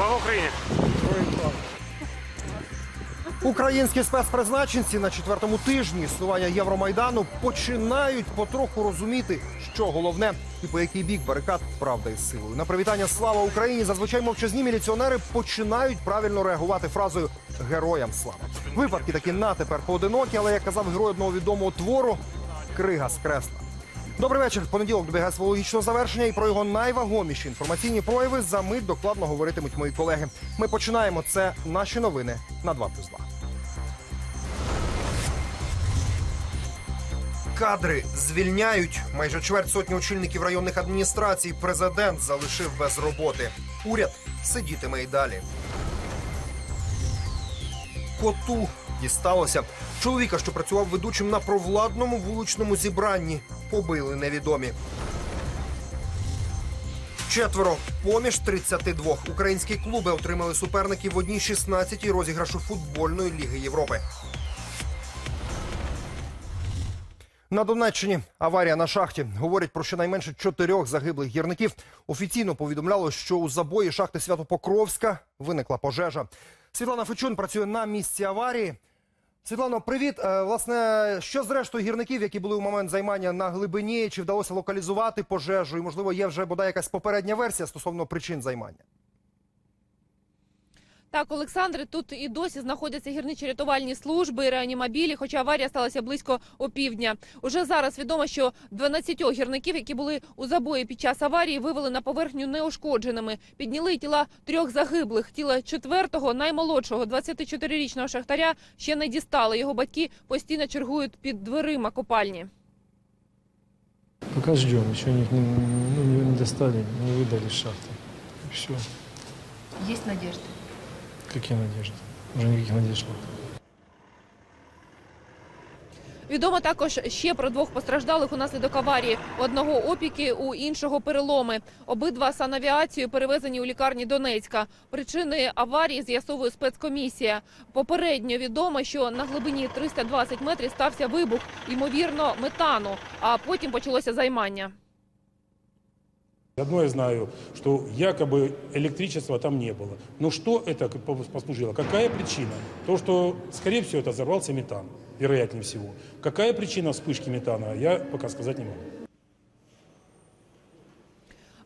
Слава Україні! Українські спецпризначенці на четвертому тижні існування Євромайдану починають потроху розуміти, що головне і по який бік барикад правда із силою. На привітання Слава Україні зазвичай мовчазні міліціонери починають правильно реагувати фразою Героям слава. Випадки такі на тепер поодинокі, але як казав герой одного відомого твору, крига з кресла. Добрий вечір. Понеділок добігає свого логічного завершення, і про його найвагоміші інформаційні прояви за мить докладно говоритимуть мої колеги. Ми починаємо. Це наші новини на 2 плюс 2. Кадри звільняють майже чверть сотні очільників районних адміністрацій. Президент залишив без роботи. Уряд сидітиме й далі. Коту дісталося. Чоловіка, що працював ведучим на провладному вуличному зібранні, побили невідомі. Четверо поміж 32 українські клуби отримали суперників в одній 16-й розіграшу футбольної ліги Європи. На Донеччині аварія на шахті. Говорять про щонайменше чотирьох загиблих гірників. Офіційно повідомляло, що у забої шахти Святопокровська виникла пожежа. Світлана Фечун працює на місці аварії. Світлано, привіт. Е, Власне, що зрештою гірників, які були у момент займання на глибині, чи вдалося локалізувати пожежу? І можливо, є вже бодай якась попередня версія стосовно причин займання. Так, Олександре, тут і досі знаходяться гірничі рятувальні служби і реанімобілі, хоча аварія сталася близько опівдня. Уже зараз відомо, що 12 гірників, які були у забої під час аварії, вивели на поверхню неушкодженими. Підняли тіла трьох загиблих. Тіла четвертого, наймолодшого, 24-річного шахтаря, ще не дістали. Його батьки постійно чергують під дверима копальні. Пока ждем, еще не, ну, не достали, не выдали шахты. Все. Есть надежда. Какие надежды? Уже никаких надежд нет. Відомо також ще про двох постраждалих унаслідок аварії. У одного опіки, у іншого переломи. Обидва санавіацією перевезені у лікарні Донецька. Причини аварії з'ясовує спецкомісія. Попередньо відомо, що на глибині 320 метрів стався вибух, ймовірно, метану. А потім почалося займання. Одно я знаю, что якобы электричества там не было. Но что это послужило? Какая причина? То, что, скорее всего, это взорвался метан, вероятнее всего. Какая причина вспышки метана, я пока сказать не могу.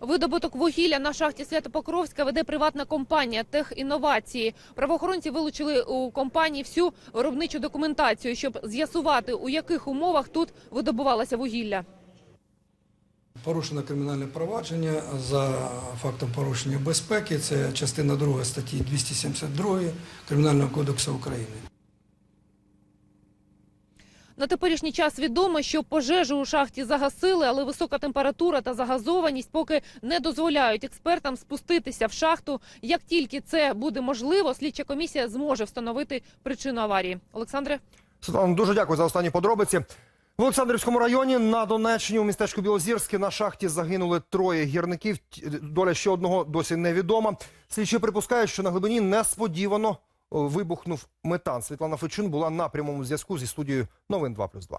Видобуток вугілля на шахті Святопокровська веде приватна компанія «Техінновації». Правоохоронці вилучили у компанії всю виробничу документацію, щоб з'ясувати, у яких умовах тут видобувалося вугілля. Порушено кримінальне провадження за фактом порушення безпеки. Це частина 2 статті 272 Кримінального кодексу України. На теперішній час відомо, що пожежу у шахті загасили, але висока температура та загазованість поки не дозволяють експертам спуститися в шахту. Як тільки це буде можливо, слідча комісія зможе встановити причину аварії. Олександре. Світлана, дуже дякую за останні подробиці. В Олександрівському районі на Донеччині у містечку Білозірське на шахті загинули троє гірників. Доля ще одного досі невідома. Слідчі припускають, що на глибині несподівано вибухнув метан. Світлана Фечун була на прямому зв'язку зі студією новин 2+,2.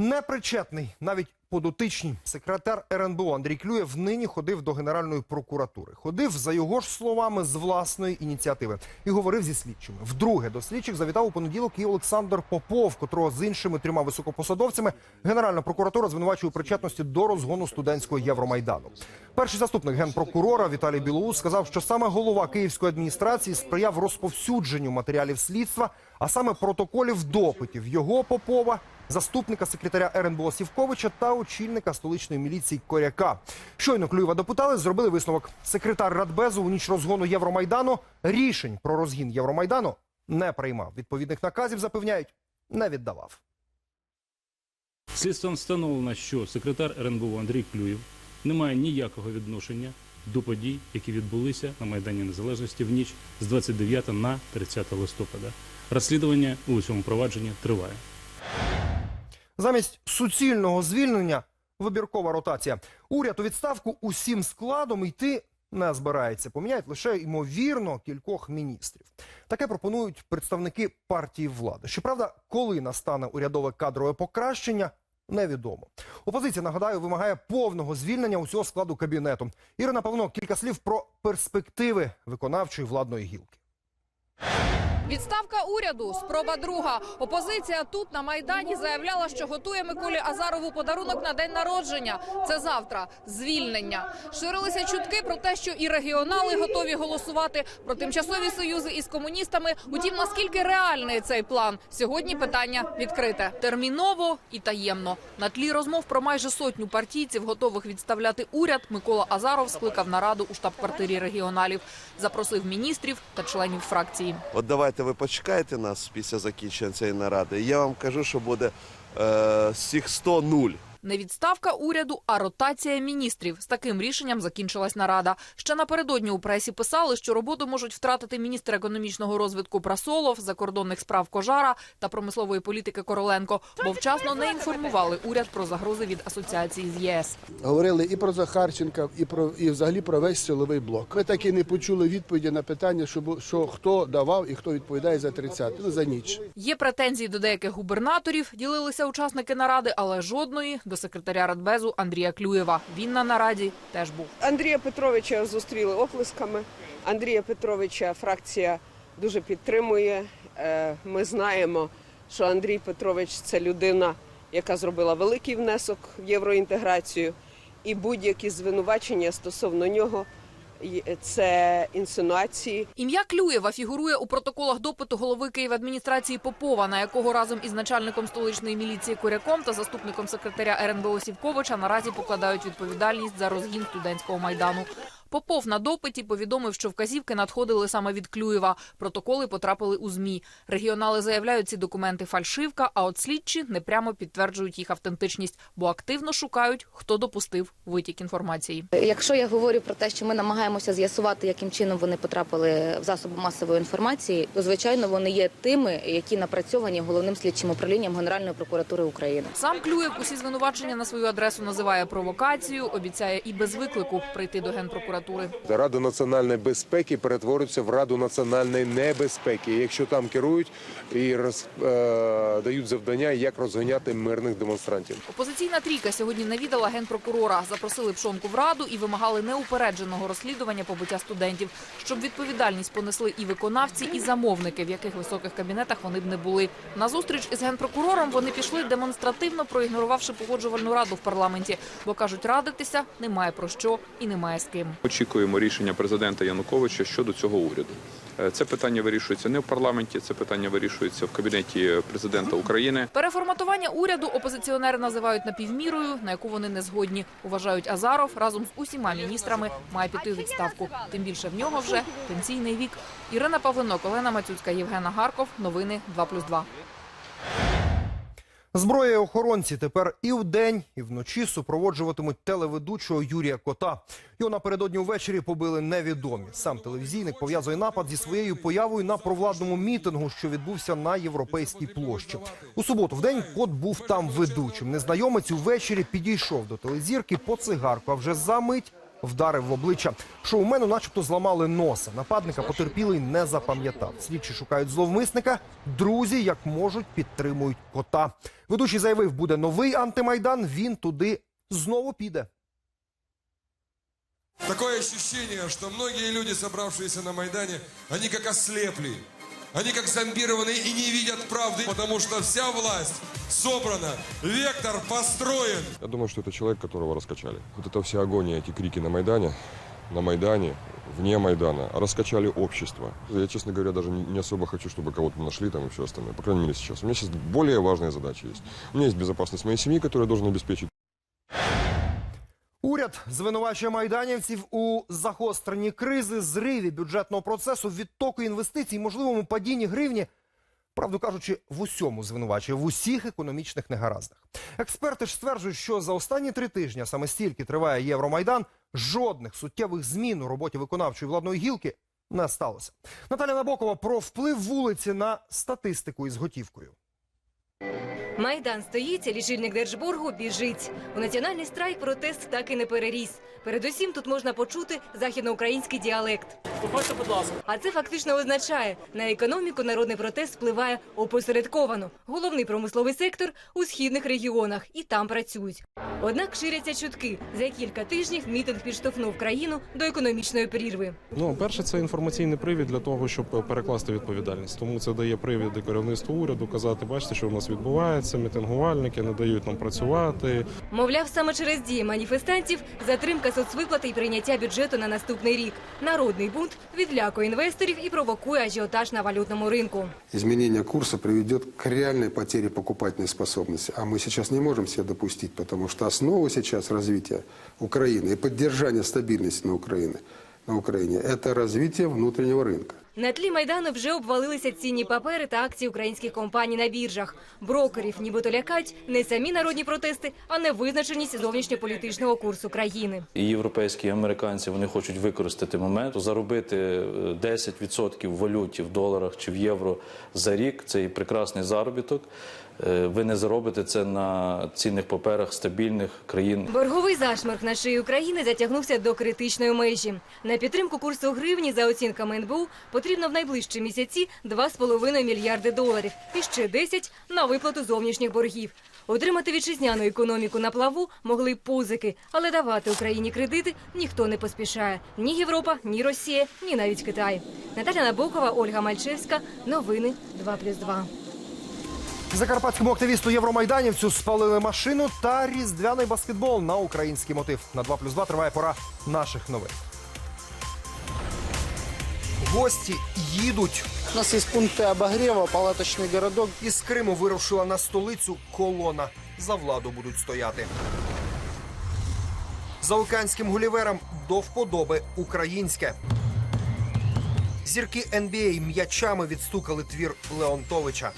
Непричетний, навіть подотичний секретар РНБО Андрій Клюєв нині ходив до Генеральної прокуратури. Ходив, за його ж словами, з власної ініціативи і говорив зі слідчими. Вдруге до слідчих завітав у понеділок і Олександр Попов, котрого з іншими трьома високопосадовцями Генеральна прокуратура звинувачує у причетності до розгону студентського Євромайдану. Перший заступник генпрокурора Віталій Білоус сказав, що саме голова Київської адміністрації сприяв розповсюдженню матеріалів слідства, а саме протоколів допитів його Попова заступника секретаря РНБО Сівковича та очільника столичної міліції Коряка. Щойно Клюєва допитали, зробили висновок. Секретар Радбезу у ніч розгону Євромайдану рішень про розгін Євромайдану не приймав. Відповідних наказів запевняють, не віддавав. Слідством встановлено, що секретар РНБО Андрій Клюєв не має ніякого відношення до подій, які відбулися на Майдані Незалежності в ніч з 29 на 30 листопада. Розслідування у цьому провадженні триває. Замість суцільного звільнення вибіркова ротація. Уряд у відставку усім складом йти не збирається. Поміняють лише ймовірно кількох міністрів. Таке пропонують представники партії влади. Щоправда, коли настане урядове кадрове покращення, невідомо. Опозиція, нагадаю, вимагає повного звільнення усього складу кабінету. Ірина Павло, кілька слів про перспективи виконавчої владної гілки. Відставка уряду, спроба друга. Опозиція тут на майдані заявляла, що готує Миколі Азарову подарунок на день народження. Це завтра звільнення. Ширилися чутки про те, що і регіонали готові голосувати про тимчасові союзи із комуністами. Утім, наскільки реальний цей план? Сьогодні питання відкрите терміново і таємно. На тлі розмов про майже сотню партійців, готових відставляти уряд. Микола Азаров скликав нараду у штаб-квартирі регіоналів, запросив міністрів та членів фракції. От давайте ви почекаєте нас після закінчення цієї наради. Я вам кажу, що буде е, з цих 100 нуль. Не відставка уряду, а ротація міністрів. З таким рішенням закінчилась нарада. Ще напередодні у пресі писали, що роботу можуть втратити міністр економічного розвитку Прасолов, закордонних справ Кожара та промислової політики Короленко, бо вчасно не інформували уряд про загрози від асоціації з ЄС. Говорили і про Захарченка, і про і взагалі про весь силовий блок. Ми так і не почули відповіді на питання, що, що хто давав і хто відповідає за 30, ну за ніч. Є претензії до деяких губернаторів, ділилися учасники наради, але жодної до секретаря Радбезу Андрія Клюєва. Він на нараді теж був. Андрія Петровича зустріли оплесками. Андрія Петровича фракція дуже підтримує. Е, Ми знаємо, що Андрій Петрович це людина, яка зробила великий внесок в євроінтеграцію, і будь-які звинувачення стосовно нього це інсинуації. Ім'я Клюєва фігурує у протоколах допиту голови Київадміністрації Попова, на якого разом із начальником столичної міліції Коряком та заступником секретаря РНБО Сівковича наразі покладають відповідальність за розгін студентського майдану. Попов на допиті повідомив, що вказівки надходили саме від Клюєва. Протоколи потрапили у змі. Регіонали заявляють, ці документи фальшивка, а от слідчі непрямо підтверджують їх автентичність, бо активно шукають, хто допустив витік інформації. Якщо я говорю про те, що ми намагаємося з'ясувати, яким чином вони потрапили в засоби масової інформації, то звичайно вони є тими, які напрацьовані головним слідчим управлінням Генеральної прокуратури України. Сам Клюєв усі звинувачення на свою адресу називає провокацією, обіцяє і без виклику прийти до генпрокуратури. Рада національної безпеки перетворюється в Раду національної небезпеки, якщо там керують і роз, е, дають завдання, як розганяти мирних демонстрантів. Опозиційна трійка сьогодні навідала генпрокурора. Запросили пшонку в раду і вимагали неупередженого розслідування побиття студентів, щоб відповідальність понесли і виконавці, і замовники, в яких високих кабінетах вони б не були. На зустріч із генпрокурором вони пішли демонстративно проігнорувавши погоджувальну раду в парламенті, бо кажуть, радитися немає про що і немає з ким. Очікуємо рішення президента Януковича щодо цього уряду. Е, Це питання вирішується не в парламенті, це питання вирішується в кабінеті президента України. Переформатування уряду опозиціонери називають напівмірою, на яку вони не згодні. Уважають Азаров разом з усіма міністрами має піти відставку. Тим більше в нього вже пенсійний вік. Ірина Павлинок, Олена Мацюцька, Євгена Гарков. Новини 2+,2. Зброя охоронці тепер і вдень, і вночі супроводжуватимуть телеведучого Юрія Кота. Його напередодні увечері побили невідомі. Сам телевізійник пов'язує напад зі своєю появою на провладному мітингу, що відбувся на європейській площі. У суботу в день кот був там ведучим. Незнайомець увечері підійшов до телезірки по цигарку, а вже за мить вдарив в обличчя. Шоумену начебто зламали носа. Нападника потерпілий не запам'ятав. Слідчі шукають зловмисника. Друзі, як можуть, підтримують кота. Ведучий заявив, буде новий антимайдан. Він туди знову піде. Такое ощущение, что многие люди, собравшиеся на Майдане, они как ослепли. Они как зомбированные и не видят правды, потому что вся власть собрана, вектор построен. Я думаю, что это человек, которого раскачали. Вот это вся агония, эти крики на Майдане, на Майдане, вне Майдана, раскачали общество. Я, честно говоря, даже не особо хочу, чтобы кого-то нашли там и все остальное. По крайней мере, сейчас. У меня сейчас более важная задача есть. У меня есть безопасность моей семьи, которую я должен обеспечить. Уряд звинувачує майданівців у загостренні кризи, зриві бюджетного процесу, відтоку інвестицій, можливому падінні гривні. Правду кажучи, в усьому звинувачує в усіх економічних негараздах. Експерти ж стверджують, що за останні три тижні, саме стільки триває Євромайдан, жодних суттєвих змін у роботі виконавчої владної гілки не сталося. Наталя Набокова про вплив вулиці на статистику із готівкою. Майдан стоїть, а лічильник Держборгу біжить. У національний страйк протест так і не переріс. Передусім тут можна почути західноукраїнський діалект. Виходьте, будь ласка. А це фактично означає, на економіку народний протест впливає опосередковано. Головний промисловий сектор у східних регіонах і там працюють. Однак ширяться чутки. За кілька тижнів мітинг підштовхнув країну до економічної прірви. Ну, перше, це інформаційний привід для того, щоб перекласти відповідальність. Тому це дає привід керівництву уряду казати, бачите, що у нас відбувається, мітингувальники не дають нам працювати. Мовляв, саме через дії маніфестантів затримка соцвиплати і прийняття бюджету на наступний рік. Народний бунт відлякує інвесторів і провокує ажіотаж на валютному ринку. Изменение курса приведет к реальной потере покупательной способности. А мы сейчас не можем себе допустить, потому что основа сейчас развития Украины и поддержания стабильности на Украине, на Украине – это развитие внутреннего рынка. На тлі майдану вже обвалилися цінні папери та акції українських компаній на біржах. Брокерів нібито лякають не самі народні протести, а невизначеність зовнішньополітичного курсу країни. І європейські і американці вони хочуть використати момент, заробити е, 10% в валюті в доларах чи в євро за рік. Це і прекрасний заробіток. Е, Ви не заробите це на цінних паперах стабільних країн. Борговий зашморг на шиї України затягнувся до критичної межі. На підтримку курсу гривні, за оцінками НБУ, потрібно в найближчі місяці 2,5 мільярди доларів і ще 10 на виплату зовнішніх боргів. Отримати вітчизняну економіку на плаву могли позики, але давати Україні кредити ніхто не поспішає. Ні Європа, ні Росія, ні навіть Китай. Наталя Набокова, Ольга Мальчевська. Новини 2+,2. Закарпатському активісту Євромайданівцю спалили машину та різдвяний баскетбол на український мотив. На 2 плюс 2 триває пора наших новин. Гості їдуть. У нас есть пункты обогрева, палаточный городок. Із Криму вирушила на столицю колона. За владу будуть стояти. Заокеанським гуліверам до вподоби українське. Зірки NBA м'ячами відстукали твір Леонтовича.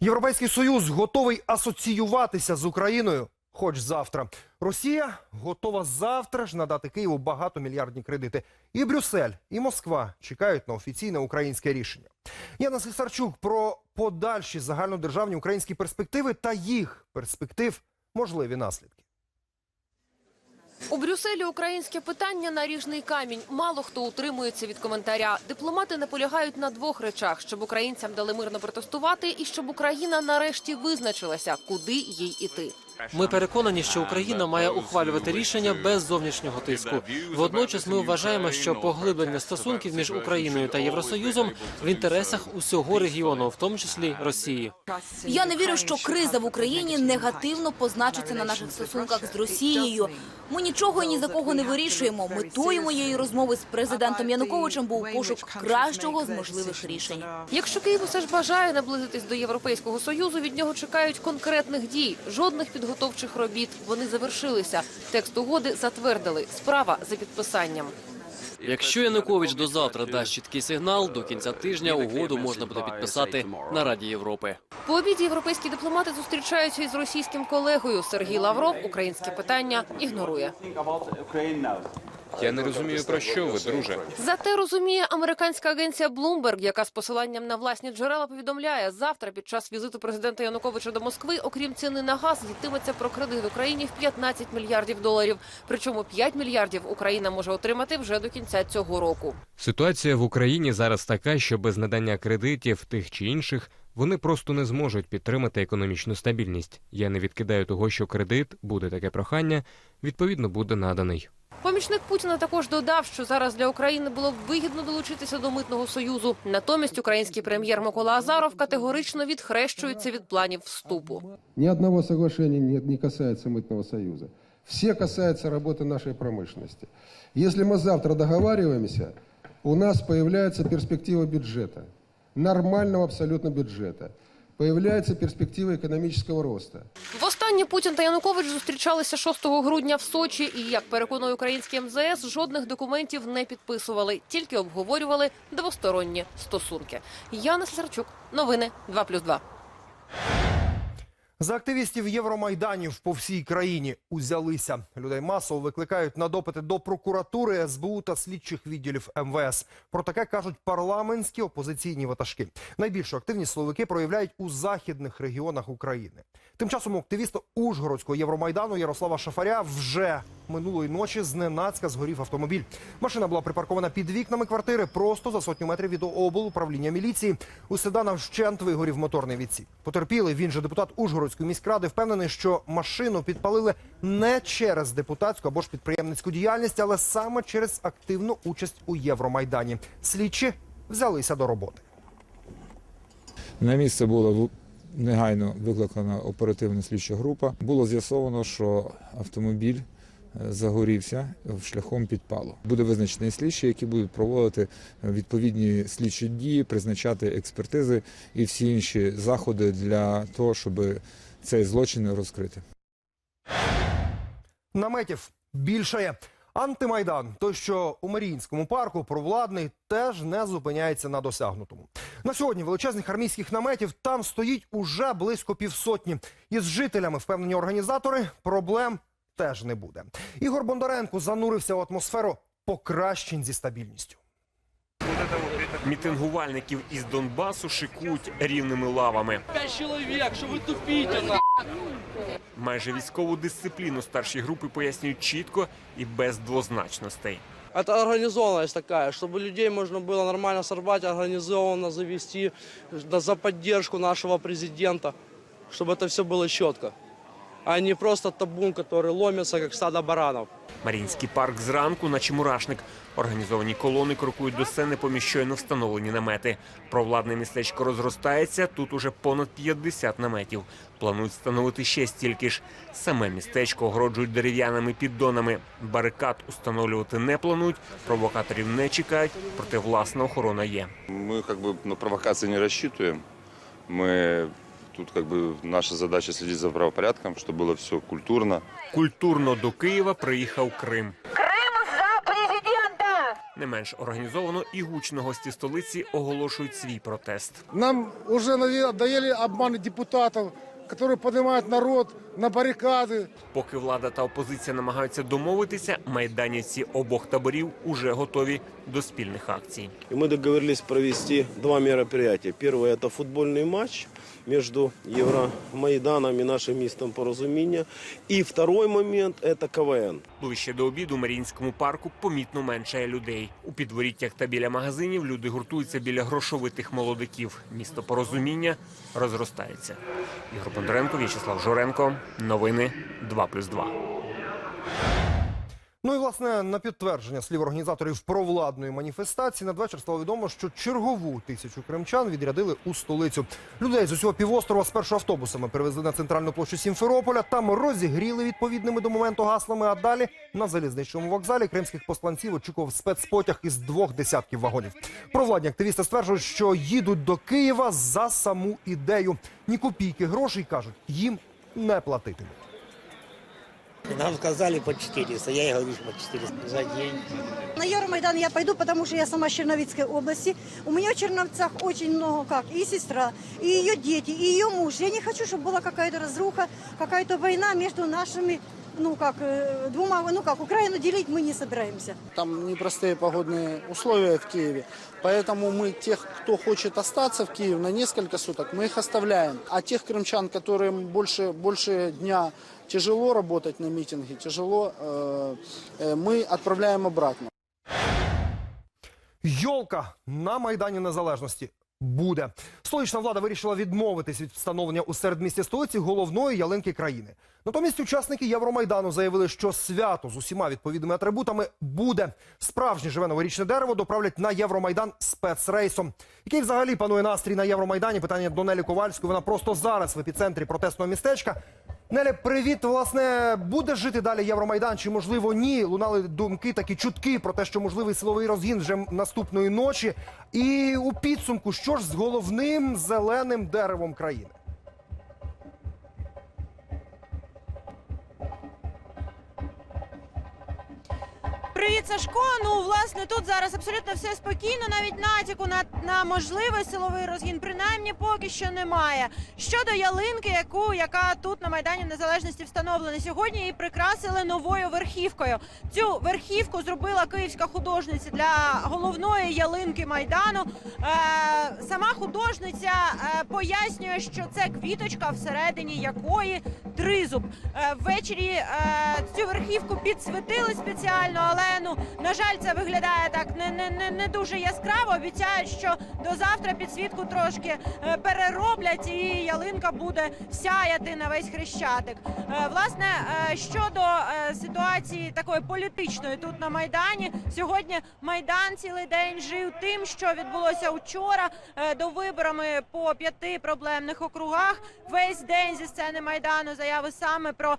Європейський союз готовий асоціюватися з Україною. Хоч завтра. Росія готова завтра ж надати Києву багатомільярдні кредити. І Брюссель, і Москва чекають на офіційне українське рішення. Яна Слісарчук про подальші загальнодержавні українські перспективи та їх перспектив можливі наслідки. У Брюсселі українське питання наріжний камінь. Мало хто утримується від коментаря. Дипломати наполягають на двох речах: щоб українцям дали мирно протестувати, і щоб Україна нарешті визначилася, куди їй іти. Ми переконані, що Україна має ухвалювати рішення без зовнішнього тиску. Водночас ми вважаємо, що поглиблення стосунків між Україною та Євросоюзом в інтересах усього регіону, в тому числі Росії. Я не вірю, що криза в Україні негативно позначиться на наших стосунках з Росією. Ми нічого і ні за кого не вирішуємо. Метою моєї розмови з президентом Януковичем був пошук кращого з можливих рішень. Якщо Київ усе ж бажає наблизитись до Європейського союзу, від нього чекають конкретних дій. Жодних підготовчих робіт. Вони завершилися. Текст угоди затвердили. Справа за підписанням. Якщо Янукович до завтра дасть чіткий сигнал, до кінця тижня угоду можна буде підписати на Раді Європи. По обіді європейські дипломати зустрічаються із російським колегою. Сергій Лавров українське питання ігнорує. Я не розумію про що ви, друже. Зате розуміє американська агенція Bloomberg, яка з посиланням на власні джерела повідомляє, завтра під час візиту президента Януковича до Москви, окрім ціни на газ, йтиметься про кредит Україні в 15 мільярдів доларів. Причому 5 мільярдів Україна може отримати вже до кінця цього року. Ситуація в Україні зараз така, що без надання кредитів тих чи інших вони просто не зможуть підтримати економічну стабільність. Я не відкидаю того, що кредит буде таке прохання, відповідно буде наданий. Помічник Путіна також додав, що зараз для України було б вигідно долучитися до митного союзу. Натомість український прем'єр Микола Азаров категорично відхрещується від планів вступу. Ни одного соглашения нет, не касается мытного союза. Все касаются работы нашей промышленности. Если мы завтра договариваемся, у нас появляется перспектива бюджета. Нормального абсолютно бюджета. Появляется перспектива економічного росту. Востаннє Путін та Янукович зустрічалися 6 грудня в Сочі, і як переконує український МЗС, жодних документів не підписували, тільки обговорювали двосторонні стосунки. Яна Слесарчук, новини 2+,2. За активістів Євромайданів по всій країні узялися. Людей масово викликають на допити до прокуратури, СБУ та слідчих відділів МВС. Про таке кажуть парламентські опозиційні ватажки. Найбільшу активність силовики проявляють у західних регіонах України. Тим часом активіста Ужгородського Євромайдану Ярослава Шафаря вже минулої ночі зненацька згорів автомобіль. Машина була припаркована під вікнами квартири просто за сотню метрів від облуправління міліції. У седана вщент вигорів моторний відсік. Потерпілий, він же депутат Ужгородської міськради, впевнений, що машину підпалили не через депутатську або ж підприємницьку діяльність, але саме через активну участь у Євромайдані. Слідчі взялися до роботи. На місце було негайно викликана оперативна слідча група. Було з'ясовано, що автомобіль загорівся шляхом підпалу. Буде визначений слідчі, які будуть проводити відповідні слідчі дії, призначати експертизи і всі інші заходи для того, щоб цей злочин розкрити. Наметів більшає. Антимайдан, той, що у Маріїнському парку провладний, теж не зупиняється на досягнутому. На сьогодні величезних армійських наметів там стоїть уже близько півсотні. Із жителями, впевнені організатори, проблем теж не буде. Ігор Бондаренко занурився в атмосферу покращень зі стабільністю. Мітингувальників із Донбасу шикують рівними лавами. Пять человек, что вы тупите, на... Майже військову дисципліну старші групи пояснюють чітко і без двозначностей. Это организованность такая, чтобы людей можно было нормально сорвать, организованно завести да, за поддержку нашего президента, чтобы это все было четко, а не просто табун, который ломится, как стадо баранов. Марінський парк зранку, наче мурашник. Організовані колони крокують до сцени поміж щойно встановлені намети. Провладне містечко розростається. Тут уже понад 50 наметів. Планують встановити ще стільки ж. Саме містечко огороджують дерев'яними піддонами. Барикад установлювати не планують, провокаторів не чекають, проте власна охорона є. Мы как бы на провокации не рассчитываем. Мы тут как бы наша задача следить за правопорядком, чтобы было все культурно. Культурно до Києва приїхав Крим. Крим за президента! Не менш організовано і гучно гості столиці оголошують свій протест. Нам уже надоели обманы депутатов, которые поднимают народ на баррикады. Поки влада та опозиція намагаються домовитися, майданівці обох таборів уже готові до спільних акцій. И мы договорились провести два мероприятия. Первое – это футбольный матч между Евромайданом и нашим містом порозуміння. И второй момент – это КВН. Ближче до обіду у Маріїнському парку помітно меншає людей. У підворіттях та біля магазинів люди гуртуються біля грошовитих молодиків. Місто порозуміння розростається. Ігор Бондаренко, В'ячеслав Жоренко. Новини 2+,2. Ну і власне на підтвердження слів організаторів провладної маніфестації надвечір стало відомо, що чергову тисячу кримчан відрядили у столицю. Людей з усього півострова спершу автобусами перевезли на центральну площу Сімферополя. Там розігріли відповідними до моменту гаслами. А далі на залізничному вокзалі кримських посланців очікував спецпотяг із двох десятків вагонів. Провладні активісти стверджують, що їдуть до Києва за саму ідею. Ні копійки грошей кажуть, їм не платитимуть. Нам сказали по 400, я и говорю по 400 за день. На Евромайдан я пойду, потому что я сама с Черновицкой области. У меня в Черновцах очень много как. И сестра, и ее дети, и ее муж. Я не хочу, чтобы была какая-то разруха, какая-то война между нашими, ну как, э, двумя, ну как, Украину делить мы не собираемся. Там непростые погодные условия в Киеве, поэтому мы тех, кто хочет остаться в Киеве на несколько суток, мы их оставляем. А тех крымчан, которым больше, больше дня тяжело работать на митинге, тяжело, э, э, мы отправляем обратно. Йолка на Майдані Незалежності буде. Столична влада вирішила відмовитись від встановлення у середмісті столиці головної ялинки країни. Натомість учасники Євромайдану заявили, що свято з усіма відповідними атрибутами буде. Справжнє живе новорічне дерево доправлять на Євромайдан спецрейсом. Який взагалі панує настрій на Євромайдані? Питання до Нелі Ковальської. Вона просто зараз в епіцентрі протестного містечка. Неля, привіт. Власне, буде жити далі Євромайдан? Чи можливо ні? Лунали думки, такі чутки про те, що можливий силовий розгін вже наступної ночі. І у підсумку, що ж з головним зеленим деревом країни? Привіт, Сашко. Ну, власне, тут зараз абсолютно все спокійно, навіть натяку на, на можливий силовий розгін, принаймні поки що немає. Щодо ялинки, яку яка тут на майдані Незалежності встановлена сьогодні, її прикрасили новою верхівкою. Цю верхівку зробила київська художниця для головної ялинки майдану. Е, сама художниця е, пояснює, що це квіточка, всередині якої тризуб. Е, ввечері е, цю верхівку підсвітили спеціально, але ну на жаль, це виглядає так не, не, не, не дуже яскраво. Обіцяють, що до завтра підсвітку трошки е, перероблять, і ялинка буде сяяти на весь хрещатик. Е, власне, е, щодо ситуації такої політичної тут на майдані, сьогодні майдан цілий день жив тим, що відбулося вчора до виборами по п'яти проблемних округах. Весь день зі сцени майдану заяви саме про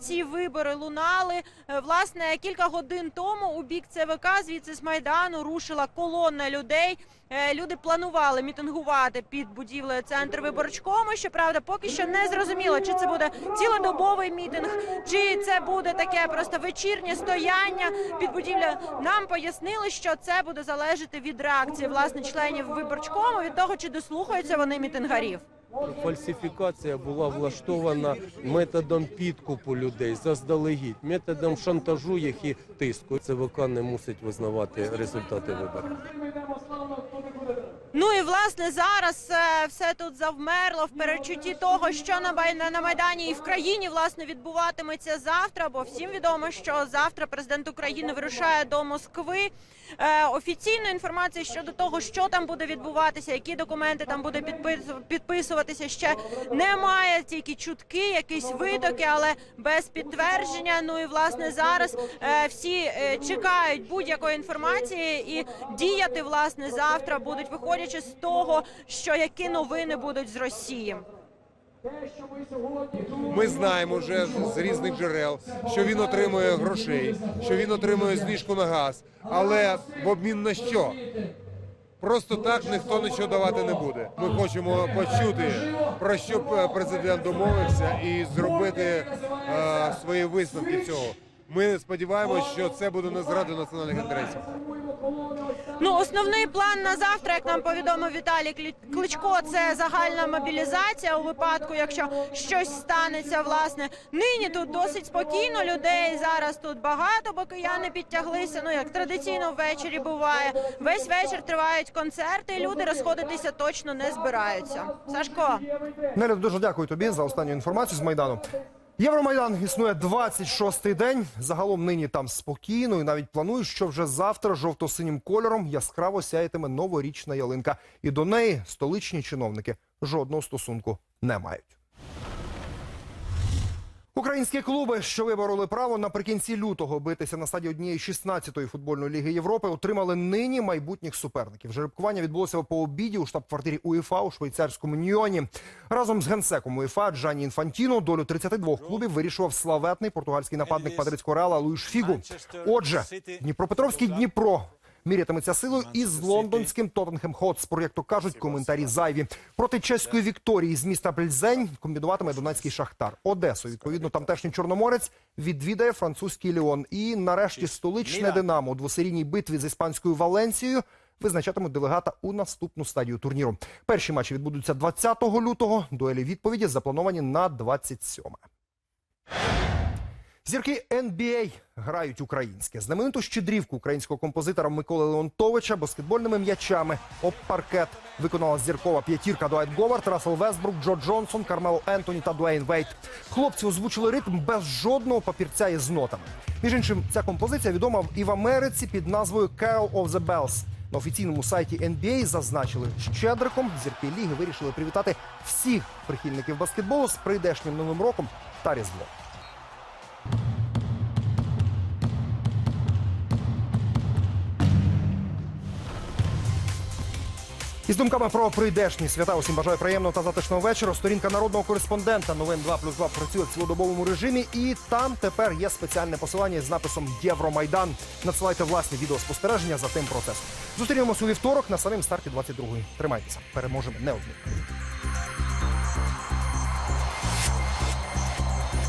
ці вибори лунали. Власне, кілька годин тому у бік ЦВК звідси з майдану рушила колона людей. Е, Люди планували мітингувати під будівлею центр виборчкому. Щоправда, поки що не зрозуміло, чи це буде цілодобовий мітинг, чи це буде таке просто вечірнє стояння під будівлею. Нам пояснили, що це буде залежати від реакції власне членів виборчкому, від того, чи дослухаються вони мітингарів. Фальсифікація була влаштована методом підкупу людей заздалегідь, методом шантажу, їх і тиску. ЦВК не мусить визнавати результати виборів. Ну і власне зараз е, все тут завмерло в перечутті того, що на майдані і в країні власне відбуватиметься завтра. Бо всім відомо, що завтра президент України вирушає до Москви. Е, офіційної інформації щодо того, що там буде відбуватися, які документи там буде підпису- підписуватися, ще немає. Тільки чутки, якісь витоки, але без підтвердження. Ну і власне зараз е, всі е, чекають будь-якої інформації і діяти власне завтра будуть виходячи з того, що які новини будуть з Росії. Ми знаємо вже з різних джерел, що він отримує грошей, що він отримує знижку на газ. Але в обмін на що? Просто так ніхто нічого давати не буде. Ми хочемо почути, про що президент домовився, і зробити е, свої висновки цього. Ми сподіваємося, що це буде не зрада національних інтересів. Ну, основний план на завтра, як нам повідомив Віталій Кличко, це загальна мобілізація у випадку, якщо щось станеться. Власне, нині тут досить спокійно. Людей зараз тут багато, бо кияни підтяглися. Ну як традиційно ввечері буває. Весь вечір тривають концерти. і Люди розходитися точно не збираються. Сашко. Неля, дуже дякую тобі за останню інформацію з Майдану. Євромайдан існує 26-й день. Загалом нині там спокійно і навіть планують, що вже завтра жовто-синім кольором яскраво сяятиме новорічна ялинка. І до неї столичні чиновники жодного стосунку не мають. Українські клуби, що вибороли право наприкінці лютого битися на стадії однієї 16-ї футбольної ліги Європи, отримали нині майбутніх суперників. Жеребкування відбулося по обіді у штаб-квартирі УЄФА у швейцарському Ньйоні. Разом з генсеком УЄФА Джанні Інфантіно долю 32 клубів вирішував славетний португальський нападник мадридського реала Луїш Фігу. Отже, Дніпропетровський Дніпро мірятиметься силою із лондонським Тоттенхем Хотспур, як то кажуть, коментарі зайві. Проти чеської Вікторії з міста Пльзень комбінуватиме Донецький Шахтар. Одесу, відповідно, тамтешній Чорноморець відвідає французький Ліон. І нарешті столичне Динамо у двосерійній битві з іспанською Валенцією визначатимуть делегата у наступну стадію турніру. Перші матчі відбудуться 20 лютого. Дуелі відповіді заплановані на 27. Зірки NBA грають українське. Знамениту щедрівку українського композитора Миколи Леонтовича баскетбольними м'ячами об паркет виконала зіркова п'ятірка Дуайт Говард, Рассел Вестбрук, Джо Джонсон, Кармело Ентоні та Дуейн Вейт. Хлопці озвучили ритм без жодного папірця із нотами. Між іншим, ця композиція відома і в Америці під назвою Carol of the Bells. На офіційному сайті NBA зазначили, щедриком зірки ліги вирішили привітати всіх прихильників баскетболу з прийдешнім новим роком та різдвом. Із думками про прийдешні свята усім бажаю приємного та затишного вечора. Сторінка народного кореспондента новин 2 плюс 2 працює в цілодобовому режимі, і там тепер є спеціальне посилання з написом Євромайдан. Надсилайте власні відеоспостереження за тим процесом. Зустрінемось у вівторок на самим старті 22-ї. Тримайтеся, переможемо неодмінно.